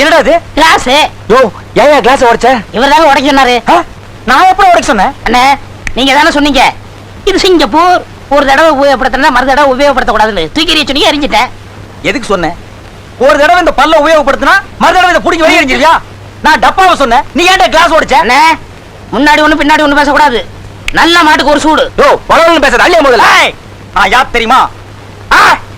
என்னடா இது? கிளாஸ். யோ ஏன் கிளாஸ் உடைச்ச? இவர் தாங்க உடைக்க சொன்னாரு? நான் எப்படி உடைக்க சொன்னேன்? அண்ணே நீங்க தானே சொன்னீங்க. இது சிங்கப்பூர். ஒரு தடவை உபயோகப்படுத்தினா மறு தடவை உபயோகப்படுத்தக்கூடாதுன்னு. தூக்கி சொன்னீங்க எரிஞ்சிட்டேன் எதுக்கு சொன்னேன்? ஒரு தடவை இந்த பல்ல உபயோகப்படுத்தினா மறு தடவை இதை பிடிக்க வெளியே எறிஞ்சிருவியா? நான் டப்பாவை சொன்னேன். நீ ஏன்டா கிளாஸ் உடைச்ச? அண்ணே முன்னாடி ஒண்ணு பின்னாடி ஒண்ணு பேசக்கூடாது. நல்ல மாட்டுக்கு ஒரு சூடு. யோ பலவன் பேசுறது அள்ளிய முதல்ல. நான் யார் தெரியுமா?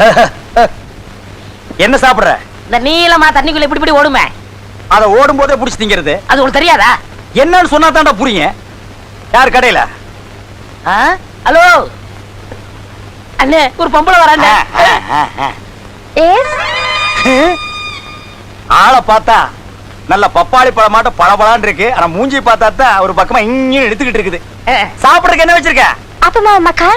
என்ன சாப்பிடுற? இந்த நீளமா தண்ணிக்குள்ள இப்படி இப்படி ஓடுமே. அத ஓடும் போதே புடிச்சு திங்கிறது. அது உனக்கு தெரியாதா? என்னன்னு சொன்னா தாண்டா புரியும். யார் கடையில? ஹலோ? அண்ணே ஒரு பொம்பளை வராண்ணே ஆளை பார்த்தா நல்ல பப்பாளி பழம் மாட்டம் பளபளான்னு இருக்கு. ஆனா மூஞ்சி பார்த்தா ஒரு பக்கமா இங்கே எடுத்துக்கிட்டு இருக்குது. சாப்பிடுறதுக்கு என்ன வச்சிருக்க? mau makan?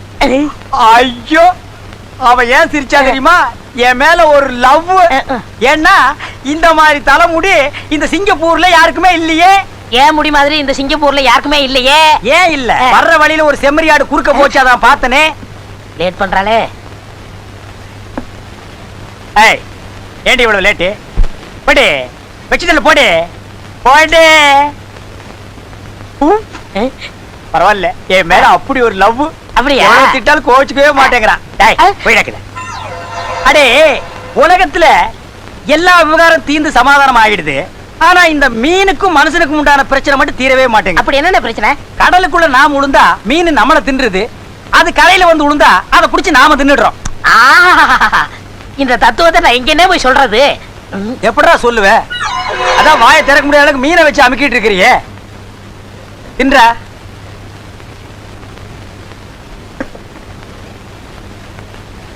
ஐயோ அவ ஏன் சிரிச்சா தெரியுமா? என் மேல ஒரு லவ் ஏன்னா இந்த மாதிரி தலைமுடி இந்த சிங்கப்பூர்ல யாருக்குமே இல்லையே. ஏன் முடி மாதிரி இந்த சிங்கப்பூர்ல யாருக்குமே இல்லையே? ஏன் இல்ல. வர்ற வழியில ஒரு செம்மறியாடு குறுக்க போச்சு அதான் பார்த்தனே. லேட் பண்றாளே. ஏய் ஏண்டி இவ்வளவு லேட்டு போடு வச்சுதல்ல போடு. போடு. பரவாயில்ல என் மேல அப்படி ஒரு லவ் அப்படியா? திட்டாலும் கோச்சுக்கவே மாட்டேங்கிறான். அடே உலகத்துல எல்லா விவகாரம் தீர்ந்து சமாதானம் ஆகிடுது. ஆனா இந்த மீனுக்கும் மனுஷனுக்கும் உண்டான பிரச்சனை மட்டும் தீரவே மாட்டேங்குது. அப்படி என்னென்ன பிரச்சனை? கடலுக்குள்ள நாம உளுந்தா மீன் நம்மள தின்றுது. அது கரையில வந்து உளுந்தா அதை புடிச்சு நாம தின்னுடுறோம். இந்த தத்துவத்தை நான் எங்கன்னே போய் சொல்றது? ம், எப்படிடா சொல்லுவ? அதான் வாயை திறக்க முடியாத அளவுக்கு மீனை வச்சு அமுக்கிட்டு இருக்கிறியே. தின்றா?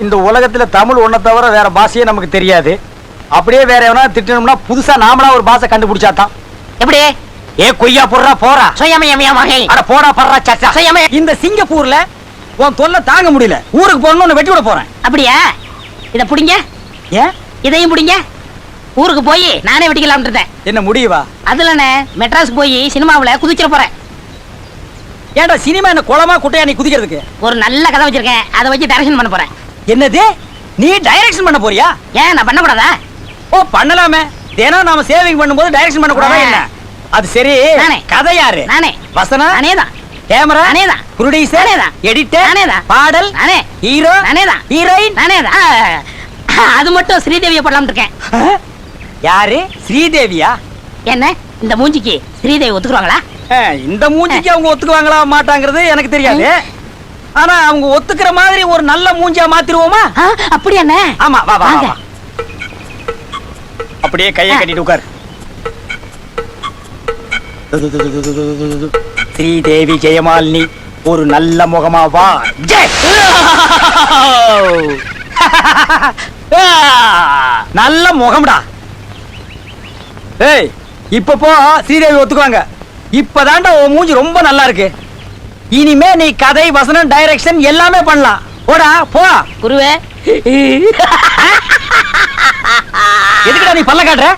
இந்த உலகத்துல தமிழ் ஒன்ன தவிர வேற பாஷையே நமக்கு தெரியாது. அப்படியே வேற எவனா திட்டணும்னா புதுசா நாமளா ஒரு பாஷை கண்டுபிடிச்சாதான். எப்படி? ஏ கொய்யா போடுறா போறா. அட போடா படுறா சச்சா. இந்த சிங்கப்பூர்ல உன் தொல்லை தாங்க முடியல. ஊருக்கு போகணும்னு வெட்டி விட போறேன். அப்படியா? இத புடிங்க. ஏன் இதையும் புடிங்க. ஊருக்கு போய் நானே வெட்டிக்கலாம்னு இருந்தேன். என்ன முடியவா? அதுலண்ணே மெட்ராஸ் போய் சினிமாவுல குதிச்சிட போறேன். ஏன்டா சினிமா என்ன குளமா குட்டையா நீ குதிக்கிறதுக்கு? ஒரு நல்ல கதை வச்சிருக்கேன். அதை வச்சு டைரக்ஷன் பண்ண போறேன். என்னது? நீ டைரக்ஷன் பண்ண போறியா? ஏன் நான் பண்ணக்கூடாதா? ஓ பண்ணலாமே. தினம் நாம சேவிங் பண்ணும்போது டைரக்ஷன் பண்ண கூடாதா ஆ. என்ன? அது சரி. நானே. கதை யாரு? நானே. வசனா? நானே தான் கேமரா? நானே தான். ப்ரொடியூசர் நானே தான். எடிட்டர் நானே தான். பாடல்? நானே. ஹீரோ நானே தான் ஹீரோயின் நானே தான் அது மட்டும் ஸ்ரீதேவியை போடலாம்னு இருக்கேன். யாரு? ஸ்ரீதேவியா? என்ன? இந்த மூஞ்சிக்கு ஸ்ரீதேவி ஒத்துக்குவாங்களா? இந்த மூஞ்சிக்கு அவங்க ஒத்துக்குவாங்களா மாட்டாங்கிறது எனக்கு தெரியாது. ஆனா அவங்க ஒத்துக்கிற மாதிரி ஒரு நல்ல மூஞ்சியா மாத்திருவோமா? அண்ணே ஆமா வா வா, அப்படியே கையை. கட்டிட்டு உட்கார். ஸ்ரீதேவி ஜெயமாலினி ஒரு நல்ல முகமா வா. நல்ல முகம்டா. ஏய் இப்ப போ ஸ்ரீதேவி ஒத்துக்குவாங்க. இப்பதான்டா உன் மூஞ்சி ரொம்ப நல்லா இருக்கு. இனிமே நீ கதை வசனம் டைரக்ஷன் எல்லாமே பண்ணலாம். போடா போ. குருவே. எதுக்குடா நீ பல்ல காட்டுற?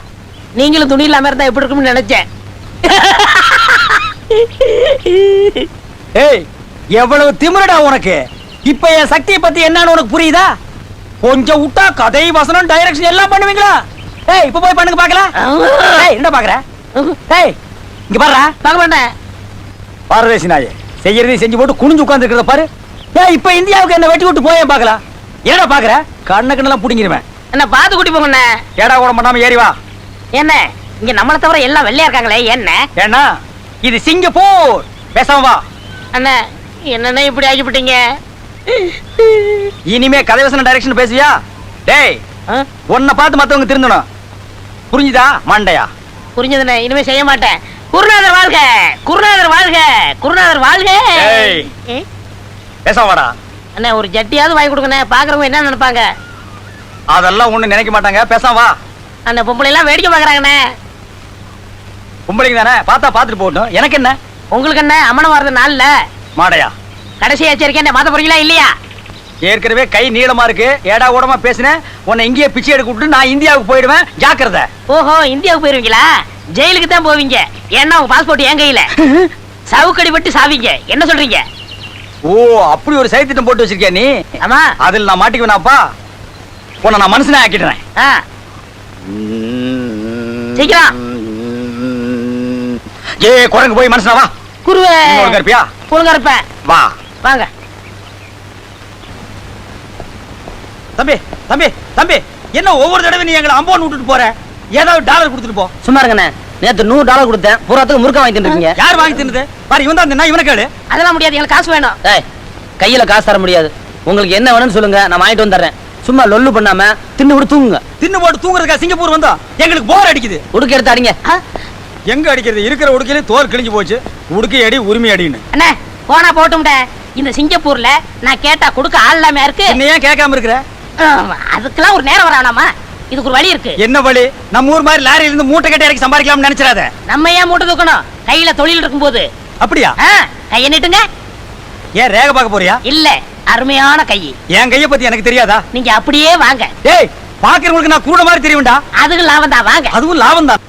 நீங்களும் துணி இல்லாம இருந்தா எப்படி இருக்கும்னு நினைச்சேன். ஏய் எவ்வளவு திமிரடா உனக்கு? இப்ப என் சக்தியை பத்தி என்னன்னு உனக்கு புரியுதா? கொஞ்சம் விட்டா கதை வசனம் டைரக்ஷன் எல்லாம் பண்ணுவீங்களா? ஏய் இப்ப போய் பண்ணுங்க பாக்கலாம் ஏய் என்ன பாக்குற ஏய் இங்க பாருடா. பார்க்க மாட்டேன். பாரதேசி நாயே செய்யறதையும் செஞ்சு போட்டு குனிஞ்சு உட்கார்ந்து இருக்கிறத பாரு. ஏய் இப்ப இந்தியாவுக்கு என்ன வெட்டி விட்டு போய் பார்க்கலாம் என்னடா பாக்குற கண்ண கண்ணெல்லாம் புடிங்கிருவேன். என்ன பார்த்து கூட்டி போங்கண்ணே. ஏடா கூட பண்ணாம ஏறி வா. என்ன? இங்க நம்மளை தவிர எல்லாம் வெள்ளையா இருக்காங்களே என்ன? ஏன்னா இது சிங்கப்பூர். பேசாம வா. அண்ணா என்னண்ணே இப்படி ஆகிவிட்டீங்க? இனிமே கதை வசனம் டைரக்ஷன் பேசுவியா? டேய்? உன்னை பார்த்து மத்தவங்க திருந்தணும். புரிஞ்சுதா மண்டையா? புரிஞ்சதுண்ணே இனிமே செய்ய மாட்டேன். குருநாதர் வாழ்க குருநாதர் வாழ்க குருநாதர் வாழ்க? பேசாம வாடா அண்ணே ஒரு ஜட்டியாவது வாங்கி கொடுங்கண்ணே பாக்குறவங்க என்ன நினைப்பாங்க? அதெல்லாம் ஒண்ணு நினைக்க மாட்டாங்க பேசாம வா. அந்த பொம்பளை எல்லாம் வேடிக்கை பாக்குறாங்கண்ணே. பொம்பளைங்க தானே பார்த்தா பார்த்துட்டு போகட்டும். எனக்கு என்ன? உங்களுக்கு என்ன? அம்மனம் வர்றது நாள்ல? மாடையா? கடைசி எச்சரிக்கை என்ன? மாத்த போறீங்களா இல்லையா? ஏற்கனவே கை நீளமா இருக்கு. ஏடா ஓடமா பேசினேன் உன்னை இங்கேயே பிச்சை எடுக்க விட்டு நான் இந்தியாவுக்கு போயிடுவேன். ஜாக்கிரதை. ஓஹோ இந்தியாவுக்கு போயிருவீங்களா? ஜெயிலுக்கு தான் போவீங்க. ஏன்னா உங்க பாஸ்போர்ட் என் கையில. சவுக்கடி பட்டு சாவீங்க. என்ன சொல்றீங்க? ஓ அப்படி ஒரு சைத்திட்டம் போட்டு வச்சிருக்கியா நீ? ஆமா. அதில் நான் மாட்டிக்குவேனாப்பா? உன்னை நான் மனுஷனே ஆக்கிடுறேன். சீக்கிரம். ஏ குரங்கு போய் மனுஷனா வா. குருவே. இன்னொரு கருப்பியா ஒழுங்கா இருப்பேன் வா. வாங்க. தம்பி தம்பி தம்பி என்ன ஒவ்வொரு தடவை நீ எங்களை அம்போன் விட்டுட்டு போற? ஏதாவது டாலர் கொடுத்துட்டு போ. சும்மா இருங்கண்ணே நேத்து நூறு டாலர் கொடுத்தேன். பூராத்துக்கு முறுக்க வாங்கி தின்னுருக்கீங்க. யார் வாங்கி தின்னது? பாரு இவன் தான் தின்னா இவனை கேளு. அதெல்லாம் முடியாது. எங்களுக்கு காசு வேணும். ஏய் கையில காசு தர முடியாது. உங்களுக்கு என்ன வேணும்னு சொல்லுங்க. நான் வாங்கிட்டு வந்துடுறேன். சும்மா லொல்லு பண்ணாம தின்னு விட்டு தூங்குங்க. தின்னு போட்டு தூங்குறதுக்கா சிங்கப்பூர் வந்தோம் எங்களுக்கு போர் அடிக்குது. உடுக்க எடுத்து அடிங்க. எங்க அடிக்கிறது? இருக்கிற உடுக்கையில தோல் கிழிஞ்சு போச்சு. உடுக்கை அடி உரிமை அடின்னு. அண்ணே போனா போட்டும்டே இந்த சிங்கப்பூர்ல நான் கேட்டா கொடுக்க ஆள் இல்லாம இருக்கு? என்ன ஏன் கேட்காம இருக்கிற? அதுக்கெல்லாம் ஒரு நேரம் வரானாமா? இதுக்கு ஒரு வழி இருக்கு. என்ன வழி? நம்ம ஊர் மாதிரி லாரியில இருந்து மூட்டை கட்டி இறக்கி சம்பாதிக்கலாம்னு நினைச்சிடாத. நம்ம ஏன் மூட்டை தூக்கணும்? கையில தொழில் இருக்கும்போது. அப்படியா? ஆ, கையை நீட்டுங்க ஏன் ரேக பார்க்க போறியா? இல்ல அருமையான கை. என் கைய பத்தி எனக்கு தெரியாதா? நீங்க அப்படியே வாங்க. டேய் பாக்குறவங்களுக்கு நான் கூட மாதிரி தெரியும்டா. அதுக்கு லாபம் தான் வாங்க. அதுவும் லாபம் தான்.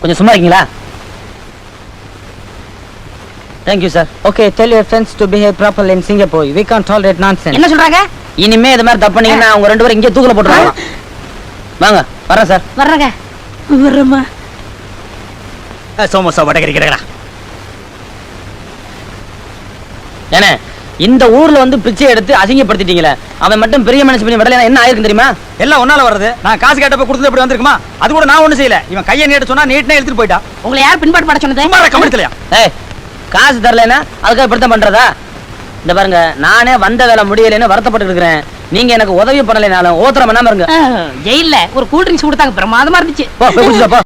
கொஞ்சம் சும்மா இருக்கீங்களா? Thank you sir okay tell your friends to behave properly in Singapore we can tolerate nonsense என்ன சொல்றாங்க? இனிமே இது மாதிரி தப்பு பண்ணீங்கன்னா அவங்க ரெண்டு பேரும் இங்கே தூக்கல போட்டுருவாங்க. வாங்க வரேன் சார் வர்றங்க. வர்றமா சோமோசா வடகரி கிடைக்கிறா ஏனே இந்த ஊர்ல வந்து பிச்சை எடுத்து அசிங்கப்படுத்திட்டீங்களே. அவன் மட்டும் பெரிய மனுஷன் பண்ணி விடல என்ன ஆயிருக்கும் தெரியுமா? எல்லாம் ஒன்னால வர்றது. நான் காசு கேட்டப்ப கொடுத்தது எப்படி வந்திருக்குமா? அது கூட நான் ஒண்ணும் செய்யல. இவன் கையை நீட்ட சொன்னா நீட்னே எடுத்துட்டு போயிட்டா. உங்களை யார் பின்பாடு பட சொன்னது? சும்மா கவனிக்கலையா ஏய் காசு தரலைன்னா அதுக்காக இப்படித்தான் பண்றதா? இந்த பாருங்க நானே வந்த வேலை முடியலைன்னு வருத்தப்பட்டு இருக்கிறேன். நீங்க எனக்கு உதவி பண்ணலைனாலும் ஓத்திரம் பண்ணாம இருங்க. ஆ, ஜெயில்ல ஒரு கூல் ட்ரிங்க்ஸ் கொடுத்தாங்க. பிரமாதமா இருந்துச்சு.